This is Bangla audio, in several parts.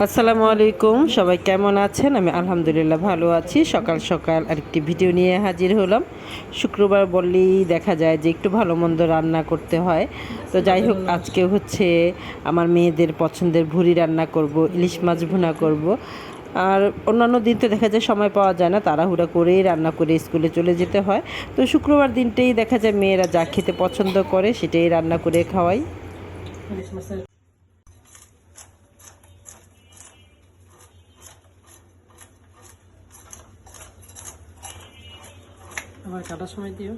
আসসালামু আলাইকুম, সবাই কেমন আছেন? আমি আলহামদুলিল্লাহ ভালো আছি। সকাল সকাল আরেকটি ভিডিও নিয়ে হাজির হলাম। শুক্রবার বললেই দেখা যায় যে একটু ভালো মন্দ রান্না করতে হয়। তো যাই হোক, আজকে হচ্ছে আমার মেয়েদের পছন্দের ভুড়ি রান্না করব, ইলিশ মাছ ভুনা করব। আর অন্যান্য দিন তো দেখা যায় সময় পাওয়া যায় না, তাড়াহুড়া করেই রান্না করে স্কুলে চলে যেতে হয়। তো শুক্রবার দিনটাই দেখা যায় মেয়েরা যা খেতে পছন্দ করে সেটাই রান্না করে খাওয়াই। আবার কাটার সময় দিও।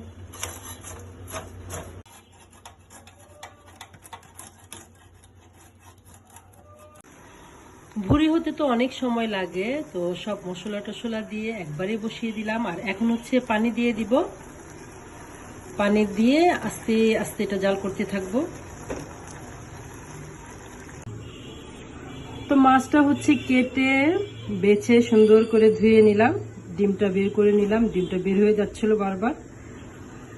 ভুড়ি হতে তো অনেক সময় লাগে, তো সব মশলা টশলা দিয়ে একবারে বসিয়ে দিলাম, আর এখন হচ্ছে পানি দিয়ে দিব। পানি দিয়ে আস্তে আস্তে এটা জাল করতে থাকব। তো মাছটা হচ্ছে কেটে বেছে সুন্দর করে ধুয়ে নিলাম। ডিমটা বের করে নিলাম, ডিমটা বের হয়ে যাচ্ছিল বারবার।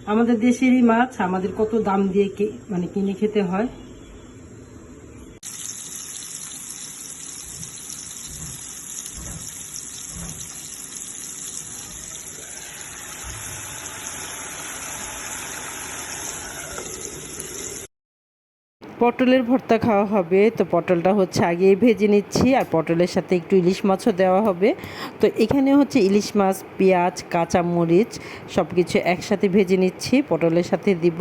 আমাদের দেশেরই মাছ, আমাদের কত দাম দিয়ে মানে কিনে খেতে হয়। পটলের ভর্তা খাওয়া হবে। তো পটলটা হচ্ছে আগেই ভেজে নিচ্ছি, আর পটলের সাথে একটু ইলিশ মাছও দেওয়া হবে। তো এখানে হচ্ছে ইলিশ মাছ, পেঁয়াজ কাঁচা মরিচ সব কিছু একসাথে ভেজে নিচ্ছি, পটলের সাথে দিব।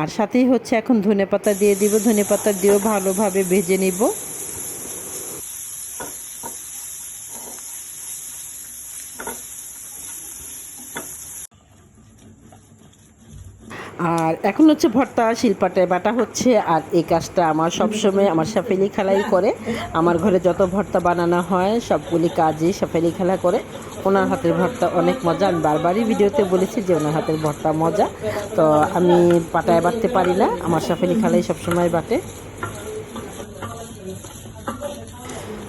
আর সাথেই হচ্ছে এখন ধনে পাতা দিয়ে দিব। ধনে পাতা দিয়েও ভালোভাবে ভেজে নিব। আর এখন হচ্ছে ভর্তা শিল্পাটায় বাটা হচ্ছে, আর এই কাজটা আমার সবসময় আমার সাফেলি খেলাই করে। আমার ঘরে যত ভর্তা বানানো হয়, সবগুলি কাজই সাফেলি খেলা করে। ওনার হাতের ভর্তা অনেক মজা। আমি বারবারই ভিডিওতে বলেছি যে ওনার হাতের ভর্তা মজা। তো আমি পাটায় বাটতে পারি না। আমার সাফেলি খেলাই সবসময় বাটে।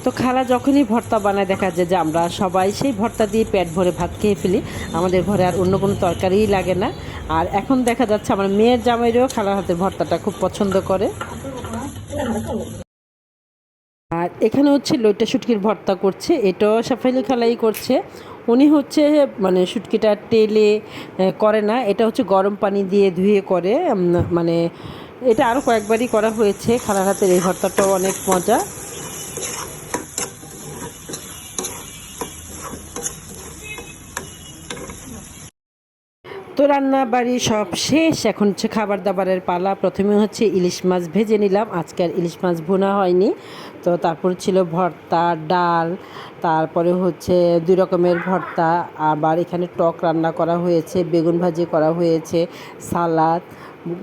তো খালা যখনই ভর্তা বানায় দেখা যায় যে আমরা সবাই সেই ভর্তা দিয়ে পেট ভরে ভাত খেয়ে ফেলি। আমাদের ঘরে আর অন্য কোনো তরকারিই লাগে না। আর এখন দেখা যাচ্ছে আমার মেয়ের জামাইরেও খালার হাতের ভর্তাটা খুব পছন্দ করে। আর এখানে হচ্ছে লইটা শুটকির ভর্তা করছে। এটাও সাফাইলি খালাই করছে। উনি হচ্ছে মানে শুটকিটা আহ, করে না। এটা হচ্ছে গরম পানি দিয়ে ধুয়ে করে মানে এটা আরও কয়েকবারই করা হয়েছে। খালার হাতের এই ভর্তাটাও অনেক মজা। তো রান্না বাড়ি সব শেষ। এখন হচ্ছে খাবার দাবারের পালা। প্রথমে হচ্ছে ইলিশ মাছ ভেজে নিলাম। আজকে আর ইলিশ মাছ ভুনা হয়নি। তো তারপর ছিল ভর্তা, ডাল, তারপরে হচ্ছে দুই রকমের ভর্তা। আবার এখানে টক রান্না করা হয়েছে, বেগুন ভাজি করা হয়েছে, সালাদ,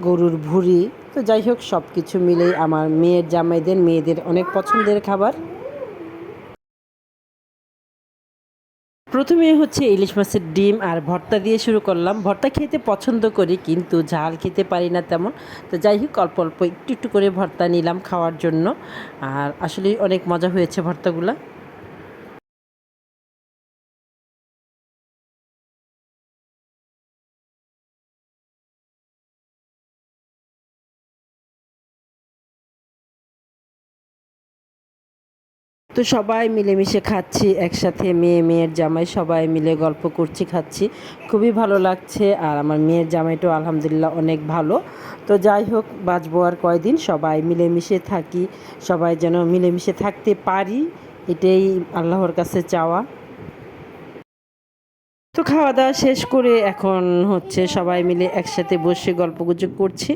গরুর ভুড়ি। তো যাই হোক সব কিছু মিলেই আমার মেয়ের জামাইদের, মেয়েদের অনেক পছন্দের খাবার। প্রথমে হচ্ছে ইলিশ মাছের ডিম আর ভর্তা দিয়ে শুরু করলাম। ভর্তা খেতে পছন্দ করি, কিন্তু ঝাল খেতে পারি না তেমন। তো যাই হোক, অল্প অল্প একটু একটু করে ভর্তা নিলাম খাওয়ার জন্য। আর আসলে অনেক মজা হয়েছে ভর্তাগুলা। তো সবাই মিলেমিশে খাচ্ছি, একসাথে মেয়ে, মেয়ের জামাই, সবাই মিলে গল্প করছি, খাচ্ছি। খুবই ভালো লাগছে আর আমার মেয়ের জামাইটাও আলহামদুলিল্লাহ অনেক ভালো। তো যাই হোক, বাঁচবো আর কয়দিন, সবাই মিলেমিশে থাকি, সবাই যেন মিলেমিশে থাকতে পারি, এটাই আল্লাহর কাছে চাওয়া। তো খাওয়া দাওয়া শেষ করে এখন হচ্ছে সবাই মিলে একসাথে বসে গল্পগুজব করছি।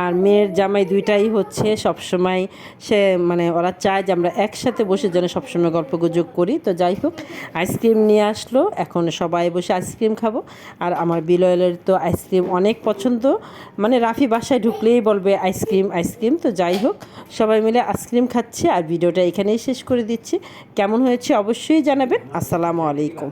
আর মেয়ের জামাই দুইটাই হচ্ছে সবসময় সে মানে ওরা চায় যে আমরা একসাথে বসে যেন সবসময় গল্পগুজব করি। তো যাই হোক, আইসক্রিম নিয়ে আসলো, এখন সবাই বসে আইসক্রিম খাব। আর আমার বিলয়ের তো আইসক্রিম অনেক পছন্দ। মানে রাফি বাসায় ঢুকলেই বলবে আইসক্রিম আইসক্রিম। তো যাই হোক, সবাই মিলে আইসক্রিম খাচ্ছি আর ভিডিওটা এখানেই শেষ করে দিচ্ছি। কেমন হয়েছে অবশ্যই জানাবেন। আসসালামু আলাইকুম।